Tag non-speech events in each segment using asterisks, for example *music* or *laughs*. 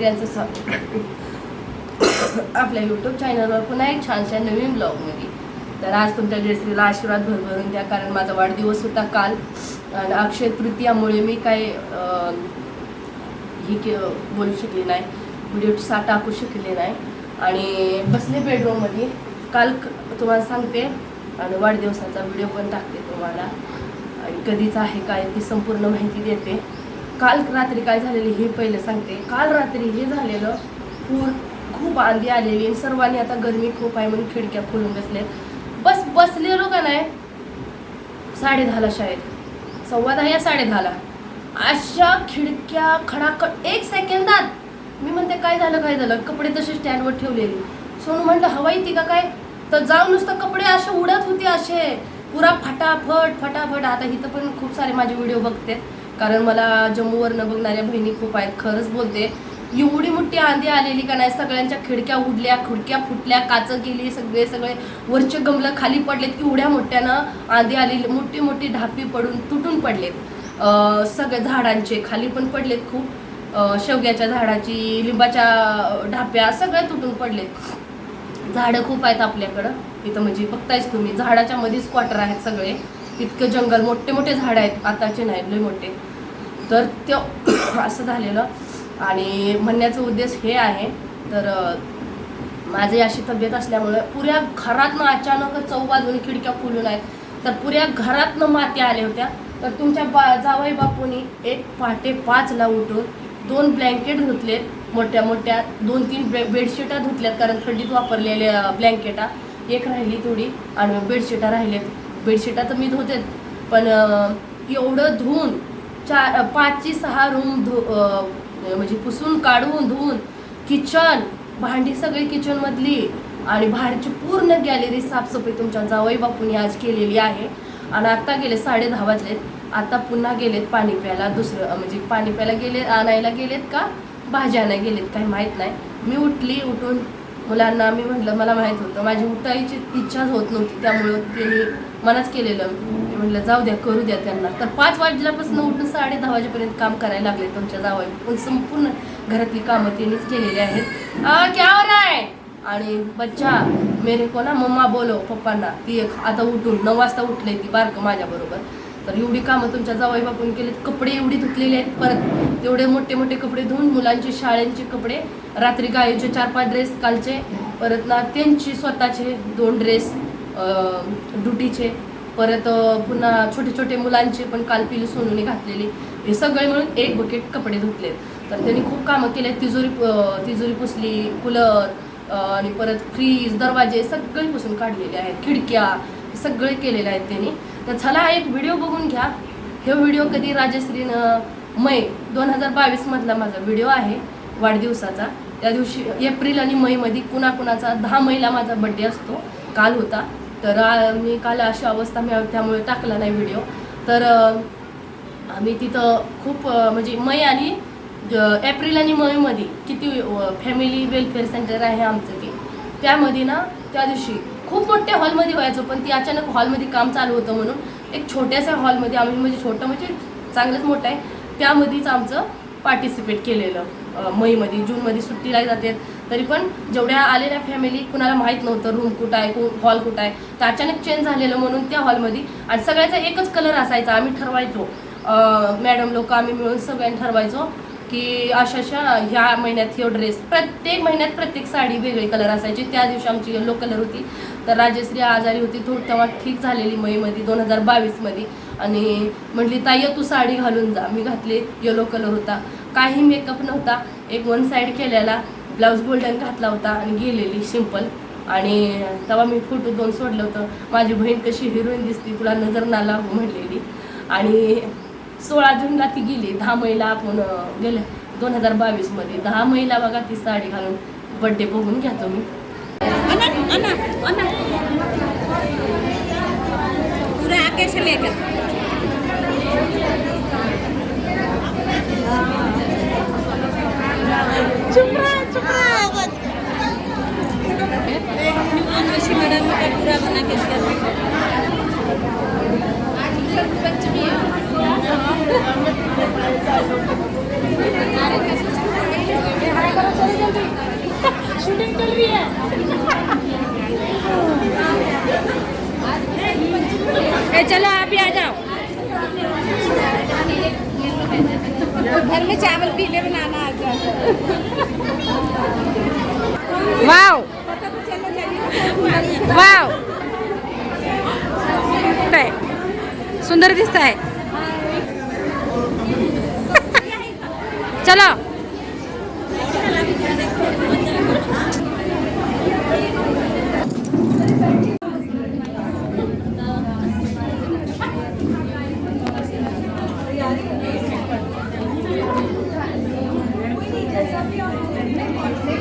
सगळ्यांचं स्वागत आपल्या यूट्यूब चॅनलवर पुन्हा एक छानशा नवीन ब्लॉगमध्ये तर आज तुमच्या जयश्रीला आशीर्वाद भरभरून द्या कारण माझा वाढदिवस होता काल. आणि अक्षय तृतीयामुळे मी काय हे ही के बोलू शकले नाही. व्हिडिओ सा टाकू शकले नाही. आणि बसले बेडरूममध्ये काल क- तुम्हाला सांगते. आणि वाढदिवसाचा व्हिडिओ पण टाकते तुम्हाला. आणि कधीच आहे काय ती संपूर्ण माहिती देते. काल रात्री काय झालेलं हे पहिलं सांगते. काल रात्री हे झालेलं पूर खूप आंधी आलेली सर्वांनी आता गरमी खूप आहे म्हणून खिडक्या खोलून बसले बस बसलेलो का नाही? साडे दहाला शाळेत. सव्वा दहा या साडे दहाला. अशा खिडक्या खडाखड एक सेकंदात. मी म्हणते काय झालं काय झालं? कपडे तसे स्टँडवर ठेवलेले. सोनू म्हटलं हवा येते का काय? तर जाऊन नुसतं कपडे असे उडत होते असे. पुरा फटाफट फटाफट. आता इथं पण खूप सारे माझे व्हिडिओ बघते कारण मला जम्मूवरनं बघणाऱ्या बहिणी खूप आहेत. खरंच बोलते एवढी मोठी आंधी आलेली का नाही? सगळ्यांच्या खिडक्या उडल्या खिडक्या फुटल्या काच गेली सगळे सगळे वरचे गमलं खाली पडलेत. एवढ्या मोठ्यानं आंधी आलेली मोठी मोठी ढापी पडून तुटून पडलेत. सगळे झाडांचे खाली पण पडलेत खूप. शेवग्याच्या झाडाची लिंबाच्या ढाप्या सगळ्या तुटून पडलेत. झाडं खूप आहेत आपल्याकडं. इथं म्हणजे बघतायच तुम्ही झाडाच्या मध्येच क्वार्टर आहेत सगळे. इतकं जंगल मोठे मोठे झाड आहेत. आताचे नाही लय मोठे. तर ते *coughs* असं झालेलं. आणि म्हणण्याचा उद्देश हे आहे तर माझी अशी तब्येत असल्यामुळे पुऱ्या घरातनं अचानक चौ बाजूने खिडक्या खुलून आहेत तर पुऱ्या घरातनं माती आल्या होत्या. तर तुमच्या बा जावई बापूनी एक पहाटे पाचला उठून दोन ब्लँकेट धुतलेत मोठ्या मोठ्या दोन तीन बे बेडशीटा धुतल्यात कारण थंडीत वापरलेल्या ब्लँकेटा. एक राहिली थोडी आणि बेडशीटा राहिल्यात बेडशीटा तर मी धुतेत पण एवढं धुवून चार पाचची सहा रूम धु म्हणजे पुसून काढून धुवून किचन भांडी सगळी किचनमधली आणि बाहेरची पूर्ण गॅलरी साफसफाई तुमच्या जावई बापूंनी आज केलेली आहे. आणि आत्ता गेले साडे दहा वाजलेत. आता पुन्हा गेलेत पाणी प्यायला दुसरं म्हणजे पाणी प्यायला गेले आणायला गेलेत का? भाज्या गेलेत काही माहीत नाही. मी उठली उठून मुलांना मी म्हटलं मला माहीत होतं. माझी उठायची इच्छाच होत नव्हती. त्यामुळं त्यांनी मनाच केलेलं म्हणलं म्हटलं जाऊ द्या करू द्या त्यांना. तर पाच वाजल्यापासून उठून साडे दहा वाजेपर्यंत काम करायला लागले तुमच्या जावाई. पण संपूर्ण घरातली कामं त्यांनीच केलेली आहेत. आ, क्या हो रहा है? आणि बच्चा मेरे को ना मम्मा बोलो पप्पांना. ती एक आता उठून नऊ वाजता उठले ती बारकं माझ्याबरोबर तर एवढी कामं तुमच्या जावाई बापून केलीत. कपडे एवढी धुतलेले आहेत परत. एवढे मोठे मोठे कपडे धुवून मुलांचे शाळेंचे कपडे रात्री गायीचे चार पाच ड्रेस कालचे. परत ना त्यांची स्वतःचे दोन ड्रेस ड्युटीचे परत पुन्हा छोटे छोटे मुलांचे पण काल पिली सोनूने घातलेली. हे सगळे मिळून एक बकेट कपडे धुतलेत. तर त्यांनी खूप कामं केले तिजोरी तिजोरी पुसली कूलर आणि परत फ्रीज दरवाजे सगळे पुसून काढलेले आहेत. खिडक्या सगळे केलेले आहेत त्यांनी. तर चला एक व्हिडिओ बघून घ्या. हे व्हिडिओ कधी? राजश्रीनं मै दोन हजार बावीसमधला माझा व्हिडिओ आहे. वाढदिवसाचा. त्या दिवशी एप्रिल आणि मैमध्ये कुणाकुणाचा दहा मैला माझा बड्डे असतो. काल होता. तर मी काल अशी अवस्था मी त्यामुळे टाकला नाही व्हिडिओ तर आम्ही तिथं खूप म्हणजे मै आणि एप्रिल आणि मेमध्ये किती फॅमिली वेलफेअर सेंटर आहे आमचं ते. त्यामध्ये ना त्या दिवशी खूप मोठ्या हॉलमध्ये व्हायचो पण ती अचानक हॉलमध्ये काम चालू होतं म्हणून एक छोट्याशा हॉलमध्ये आम्ही म्हणजे छोटं म्हणजे चांगलंच मोठं आहे त्यामध्येच आमचं पार्टिसिपेट केलेलं मईमध्ये जूनमध्ये सुट्टीला जातात. तरी पण जेवढ्या आलेल्या फॅमिली कुणाला माहीत नव्हतं रूम कुठं आहे हॉल कुठं आहे तर अचानक चेंज झालेलं म्हणून त्या हॉलमध्ये आणि सगळ्याचा एकच कलर असायचा आम्ही ठरवायचो. मॅडम लोक आम्ही मिळून सगळ्यांनी ठरवायचो की अशा अशा ह्या महिन्यात ह्यो ड्रेस प्रत्येक महिन्यात प्रत्येक साडी वेगळी कलर असायची. त्या दिवशी आमची येलो कलर होती. तर राजश्री आजारी होती तो तेव्हा ठीक झालेली मईमध्ये दोन हजार बावीसमध्ये आणि म्हटली ताई तू साडी घालून जा. मी घातली येलो कलर होता. काही मेकअप नव्हता. एक वन साईड केलेला. ब्लाऊज गोल्डन घातला होता आणि गेलेली सिंपल आणि तेव्हा मी फोटो दोन सोडलं होतं. माझी बहीण कशी हिरोईन दिसती तुला नजर ना लागू म्हणलेली. आणि सोळा जूनला ती गेली दहा महिला आपण गेल्या दोन हजार बावीसमध्ये. दहा महिला बघा ती साडी घालून बड्डे बघून घ्या तुम्ही चुप पूरा बना के शूटिंग चल रही है। ए चलो आप ही आ जाओ। घर में चावल पीले बनाना आ जाओ। Wow wow. काय सुंदर दिसत आहे चलो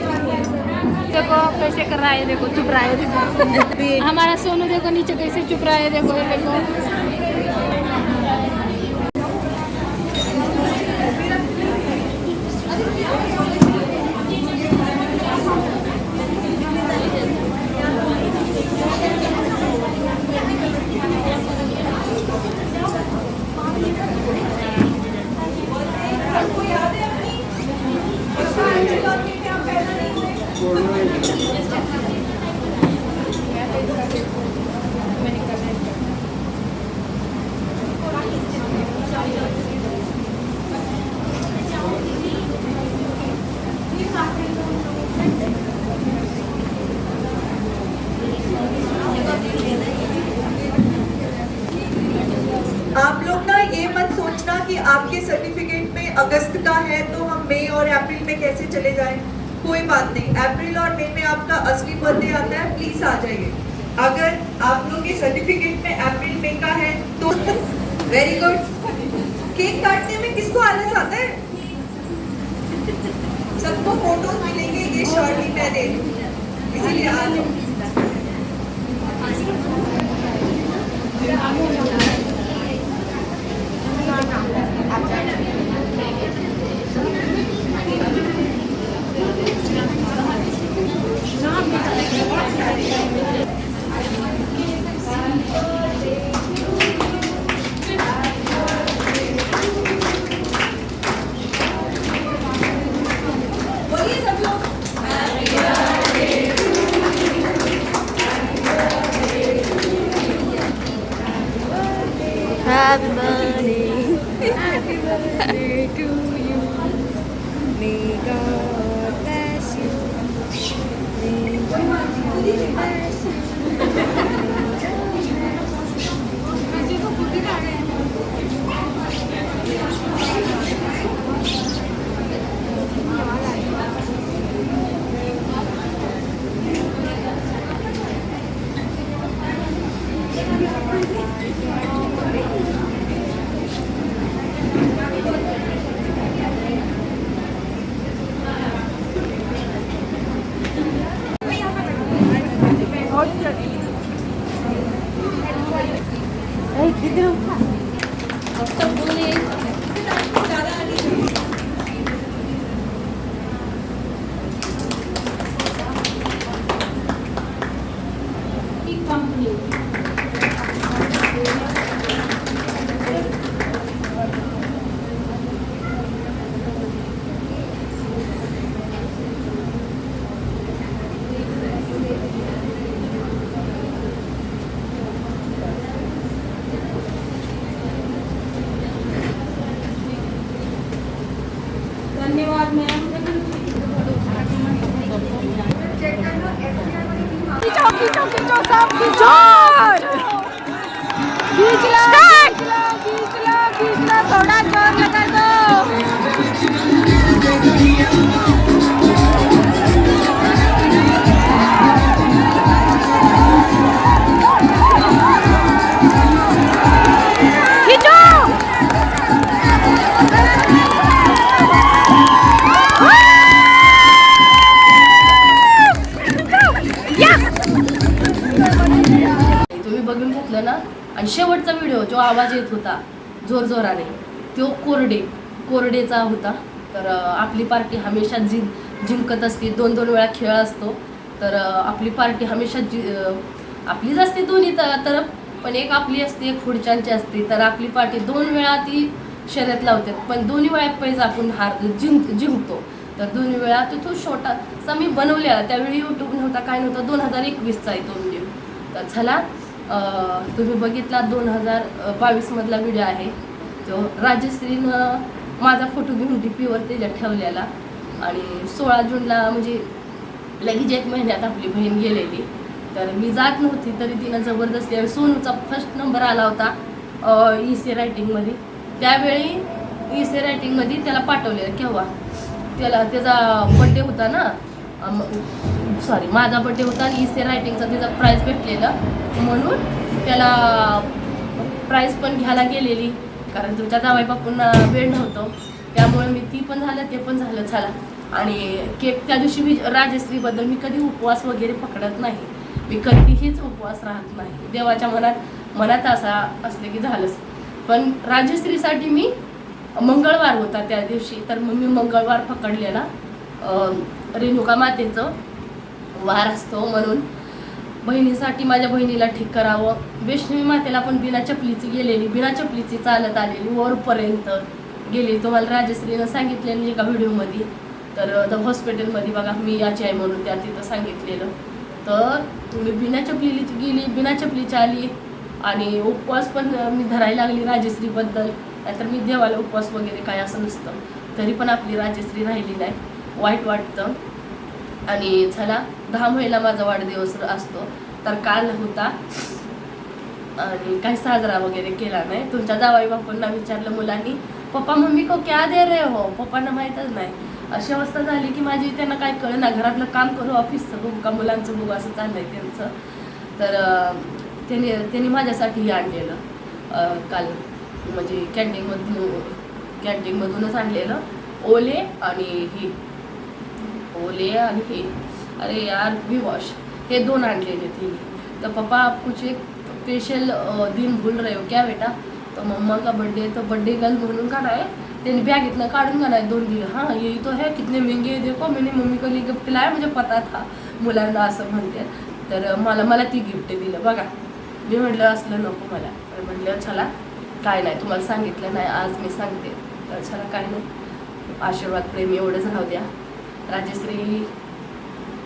देखो कैसे कर रहा है देखो चुप रहा है देखो। *laughs* हमारा सोनू देखो नीचे कैसे चुप रहा है देखो देखो। अगस्त का है तो हम मई और अप्रैल में कैसे चले जाएँ? कोई बात नहीं। अप्रैल और मई में आपका असली बर्थडे आता है प्लीज़ आ जाइए। अगर आप लोग के सर्टिफिकेट में अप्रैल, मई का है तो वेरी गुड केक काटने में किसको आलस आता है? सबको फ़ोटोज़ मिलेंगे, ये शर्ट ही इसीलिए आ जाओ। Not Didilim ka. येत होता जोरजोराने तो कोरडे कोरडेचा होता. तर आपली पार्टी हमेशा जिं जिंकत असते. दोन दोन वेळा खेळ असतो. तर आपली पार्टी हमेशा जि आपलीच असते दोन्ही तर पण एक आपली असते एक पुढच्यांची असते. तर आपली पार्टी दोन वेळा ती शर्यत लावते. पण दोन्ही वेळा पैज आपण हार जिंक जिंकतो. तर दोन्ही वेळा तो तो छोटासा मी बनवलेला. त्यावेळी यूट्यूब नव्हता काय नव्हता दोन हजार एकवीसचा आहे तो व्हिडिओ तर झाला तुम्ही बघितला दोन हजार बावीसमधला व्हिडिओ आहे. तो राजश्रीनं माझा फोटो घेऊन डी पीवर त्याच्यात ठेवलेला. आणि सोळा जूनला म्हणजे लगेच एक महिन्यात आपली बहीण गेलेली. तर मी जात नव्हती तरी तिनं जबरदस्ती आणि सोनूचा फर्स्ट नंबर आला होता ई सी रायटिंगमध्ये त्यावेळी ई सी रायटिंगमध्ये त्याला पाठवलेलं केव्हा? त्याला त्याचा बड्डे होता ना? सॉरी माझा बड्डे होता आणि ई सी रायटिंगचा त्याचा प्राईज भेटलेलं. म्हणून त्याला प्राईज पण घ्यायला गेलेली. कारण तुमच्या जावाई बापूंना वेळ नव्हतो. त्यामुळे मी ती पण झालं ते पण झालं झालं आणि केक त्या दिवशी मी राजश्रीबद्दल मी कधी उपवास वगैरे पकडत नाही. मी कधीहीच उपवास राहत नाही. देवाच्या मनात मनात असा असले की झालंच. पण राजश्रीसाठी मी मंगळवार होता त्या दिवशी. तर मग मी मंगळवार पकडलेला रेणुका मातेचं. वार असतो म्हणून. बहिणीसाठी माझ्या बहिणीला ठीक करावं. वैष्णवी मातेला पण बिना चपलीची गेलेली बिना चपलीची चालत आलेली वरपर्यंत गेली. तुम्हाला राजश्रीनं सांगितलेली एका व्हिडिओमध्ये? तर द हॉस्पिटलमध्ये बघा मी याची आहे म्हणून त्या तिथं सांगितलेलं. तर मी बिना चपलीली गेली बिना चपलीची आली. आणि उपवास पण मी धरायला लागली राजश्रीबद्दल. नाहीतर मी देवाला उपवास वगैरे काय असं नसतं. तरी पण आपली राजश्री राहिली नाही वाईट वाटतं. आणि चला दहा महिला माझा वाढदिवस असतो. तर काल होता. आणि काही साजरा वगैरे केला नाही. तुमच्या जावाई बापूंना विचारलं मुलांनी पप्पा मम्मी को क्या दे रे हो? पप्पांना माहीतच नाही. अशी अवस्था झाली की माझी त्यांना काय कळना. घरातलं काम करू ऑफिसचं बघू का मुलांचं बघू असं चाललंय त्यांचं. तर त्यांनी त्यांनी माझ्यासाठी हे आणलेलं काल. म्हणजे कॅन्टीनमधून कॅन्टीनमधूनच आणलेलं. ओले आणि ही. ओले आणि हे अरे यार बी वॉश हे दोन आणलेले तिने. तर पप्पा आप कुछ एक स्पेशल दिन भूल रहे हो क्या बेटा? तो मम्मा का बर्थडे तो बर्थडे गर्ल म्हणून का नाही त्यांनी इतना काढून का नाही दोन दिलं? हां ये तो है कितने महंगे है देखो मैंने मम्मी को लिए गिफ्ट लाया मुझे पता था मुलांना असं म्हणते. तर मला मला ती गिफ्ट दिलं बघा. मी म्हटलं असलं नको मला. तर म्हटलं चला काय नाही तुम्हाला सांगितलं नाही आज मी सांगते. तर चला काय नाही आशीर्वाद प्रेम एवढंच राहू द्या. राजश्री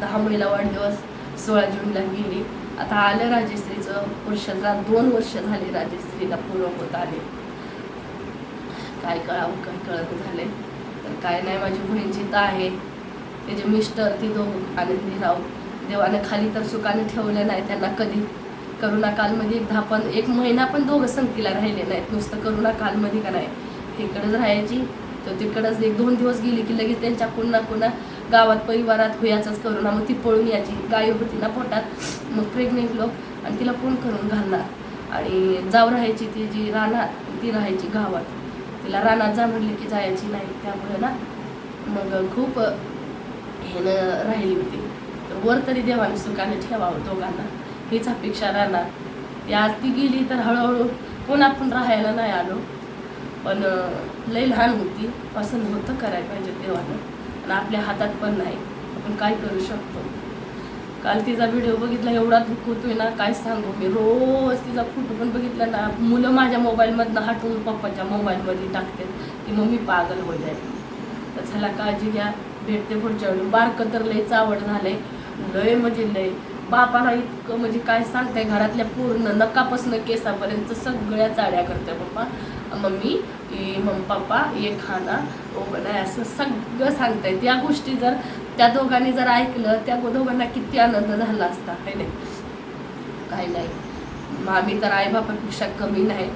दहा महिला वाढदिवस सोळा जूनला गेली. आता आलं राजश्रीचं वर्षाला दोन वर्ष झाले राजश्रीला पूर्ण होत आले. काय कळावं काय कळत झाले तर काय नाही माझी बहीणची तर आहे. त्याचे मिस्टर ती दोघ आनंदी राव देवाने खाली तर सुखाने ठेवलं नाही त्यांना कधी करोना कालमध्ये दहा पण एक महिना पण दोघं संगतीला राहिले नाहीत. नुसतं करोना कालमध्ये का नाही? इकडंच राहायची. तर तिकडंच एक दोन दिवस गेले की लगेच त्यांच्या पुन्हा पुन्हा गावात परिवारात हुयाचाच करून मग ती पळून यायची गाय होती ना पोटात मग प्रेग्नेंट लोक आणि तिला कोण करून घालणार? आणि जाव राहायची ती जी रानात ती राहायची गावात. तिला रानात जा म्हणले की जायची नाही त्यामुळे ना मग खूप ह्यानं राहिली होती. तर वर तरी देवाने सुखाने ठेवावं दोघांना. हीच अपेक्षा राहणार. ती आज ती गेली तर हळूहळू कोण आपण राहायला नाही आलो. पण लई लहान होती. असं नव्हतं करायला पाहिजे देवानं. आणि आपल्या हातात पण नाही. आपण काय करू शकतो? काल तिचा व्हिडिओ बघितला एवढा दुःख होतोय ना काय सांगू? मी रोज तिचा फोटो पण बघितला ना. मुलं माझ्या मोबाईलमधनं हटवून पप्पाच्या मोबाईलमध्ये टाकते की मम्मी पागल हो जाईल. तर चला काळजी घ्या. भेटते पुढच्या वेळी. बारकं तर लयच आवड झालंय. लय म्हणजे लय. बापाला इतकं म्हणजे काय सांगताय? घरातल्या पूर्ण नकापासून केसापर्यंत सगळ्या चाड्या करते पप्पा. मम्मी मम्मी मम पप्पा ये खाना ओ बनाय असं सगळं सांगतायत. या गोष्टी जर त्या दोघांनी जर ऐकलं त्या दोघांना किती आनंद झाला असता है नाही? काय नाही. आम्ही तर आई बापापेक्षा कमी नाही.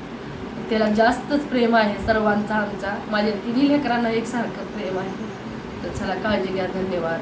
त्याला जास्तच प्रेम आहे सर्वांचा आमचा. माझ्या तिन्ही लेकरांना एकसारखं प्रेम आहे. तर चला काळजी घ्या धन्यवाद.